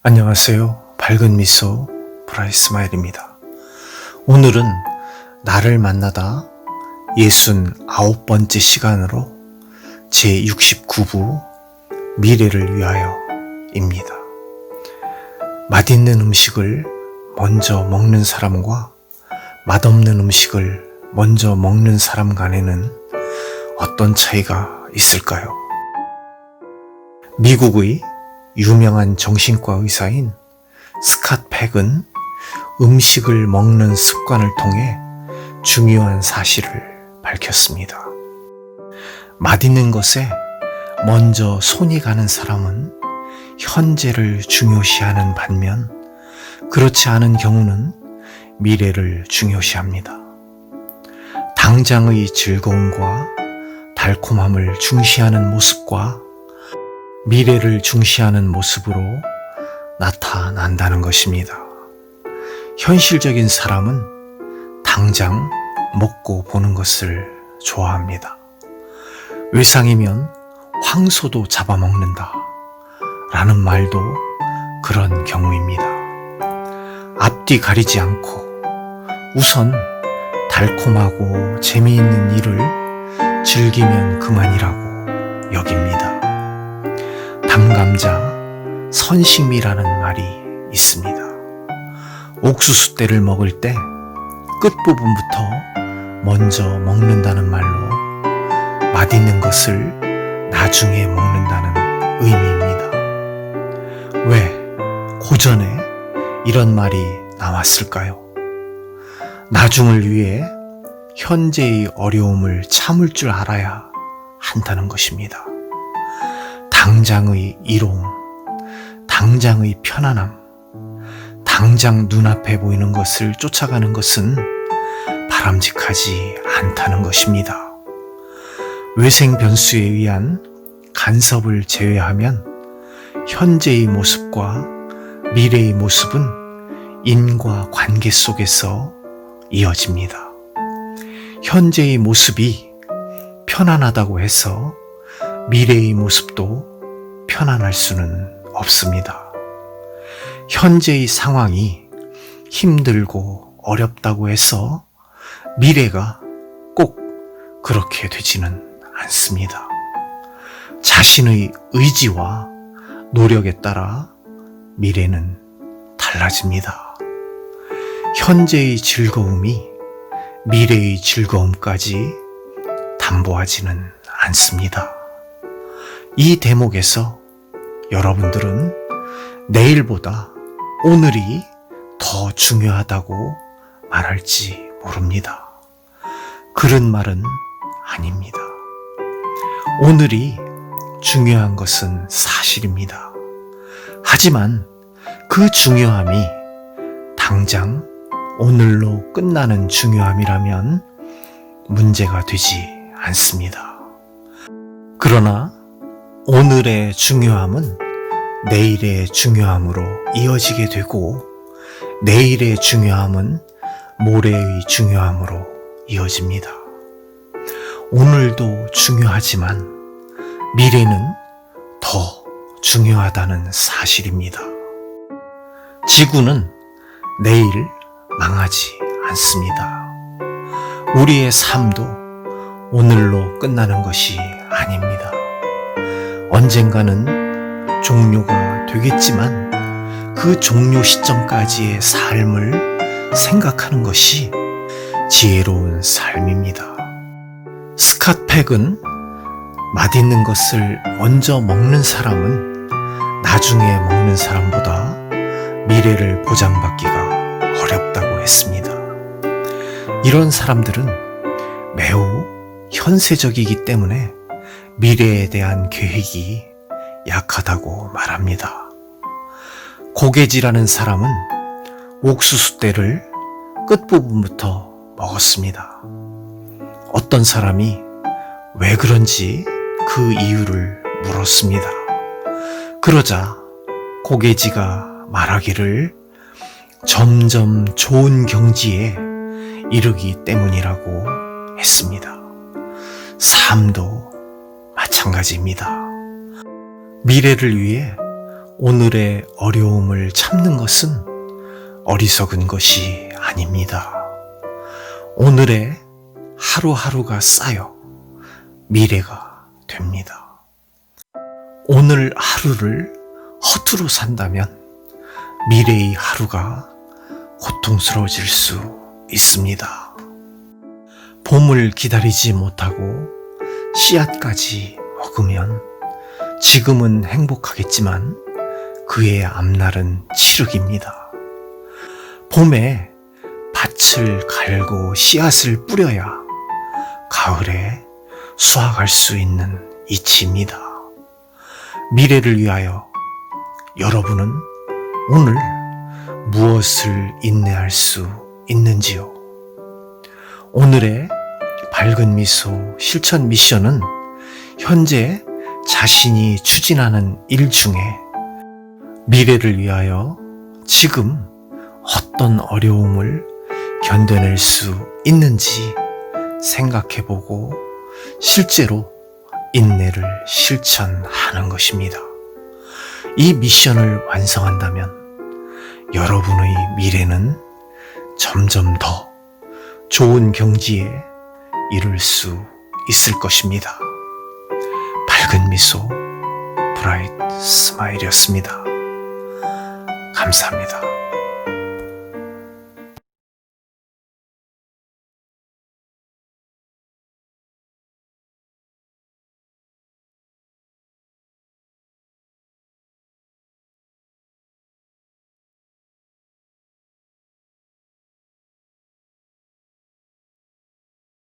안녕하세요. 밝은 미소 브라이스마일입니다. 오늘은 나를 만나다 69번째 시간으로 제 69부 미래를 위하여입니다. 맛있는 음식을 먼저 먹는 사람과 맛없는 음식을 먼저 먹는 사람 간에는 어떤 차이가 있을까요? 미국의 유명한 정신과 의사인 스캇 팩은 음식을 먹는 습관을 통해 중요한 사실을 밝혔습니다. 맛있는 것에 먼저 손이 가는 사람은 현재를 중요시하는 반면 그렇지 않은 경우는 미래를 중요시합니다. 당장의 즐거움과 달콤함을 중시하는 모습과 미래를 중시하는 모습으로 나타난다는 것입니다. 현실적인 사람은 당장 먹고 보는 것을 좋아합니다. 외상이면 황소도 잡아먹는다. 라는 말도 그런 경우입니다. 앞뒤 가리지 않고 우선 달콤하고 재미있는 일을 즐기면 그만이라고 여깁니다. 담감자, 선식미라는 말이 있습니다. 옥수수 때를 먹을 때 끝부분부터 먼저 먹는다는 말로 맛있는 것을 나중에 먹는다는 의미입니다. 왜 고전에 이런 말이 나왔을까요? 나중을 위해 현재의 어려움을 참을 줄 알아야 한다는 것입니다. 당장의 이로움, 당장의 편안함, 당장 눈앞에 보이는 것을 쫓아가는 것은 바람직하지 않다는 것입니다. 외생 변수에 의한 간섭을 제외하면 현재의 모습과 미래의 모습은 인과 관계 속에서 이어집니다. 현재의 모습이 편안하다고 해서 미래의 모습도 편안할 수는 없습니다. 현재의 상황이 힘들고 어렵다고 해서 미래가 꼭 그렇게 되지는 않습니다. 자신의 의지와 노력에 따라 미래는 달라집니다. 현재의 즐거움이 미래의 즐거움까지 담보하지는 않습니다. 이 대목에서 여러분들은 내일보다 오늘이 더 중요하다고 말할지 모릅니다. 그런 말은 아닙니다. 오늘이 중요한 것은 사실입니다. 하지만 그 중요함이 당장 오늘로 끝나는 중요함이라면 문제가 되지 않습니다. 그러나 오늘의 중요함은 내일의 중요함으로 이어지게 되고 내일의 중요함은 모레의 중요함으로 이어집니다. 오늘도 중요하지만 미래는 더 중요하다는 사실입니다. 지구는 내일 망하지 않습니다. 우리의 삶도 오늘로 끝나는 것이 아닙니다. 언젠가는 종료가 되겠지만 그 종료 시점까지의 삶을 생각하는 것이 지혜로운 삶입니다. 스캇 팩은 맛있는 것을 먼저 먹는 사람은 나중에 먹는 사람보다 미래를 보장받기가 어렵다고 했습니다. 이런 사람들은 매우 현세적이기 때문에 미래에 대한 계획이 약하다고 말합니다. 고개지라는 사람은 옥수수대를 끝부분부터 먹었습니다. 어떤 사람이 왜 그런지 그 이유를 물었습니다. 그러자 고개지가 말하기를 점점 좋은 경지에 이르기 때문이라고 했습니다. 삶도 마찬가지입니다. 미래를 위해 오늘의 어려움을 참는 것은 어리석은 것이 아닙니다. 오늘의 하루하루가 쌓여 미래가 됩니다. 오늘 하루를 허투루 산다면 미래의 하루가 고통스러워질 수 있습니다. 봄을 기다리지 못하고 씨앗까지 먹으면 지금은 행복하겠지만 그의 앞날은 칠흑입니다. 봄에 밭을 갈고 씨앗을 뿌려야 가을에 수확할 수 있는 이치입니다. 미래를 위하여 여러분은 오늘 무엇을 인내할 수 있는지요? 오늘의 밝은 미소 실천 미션은 현재 자신이 추진하는 일 중에 미래를 위하여 지금 어떤 어려움을 견뎌낼 수 있는지 생각해 보고 실제로 인내를 실천하는 것입니다. 이 미션을 완성한다면 여러분의 미래는 점점 더 좋은 경지에 이룰 수 있을 것입니다. 밝은 미소, 브라이트 스마일이었습니다. 감사합니다.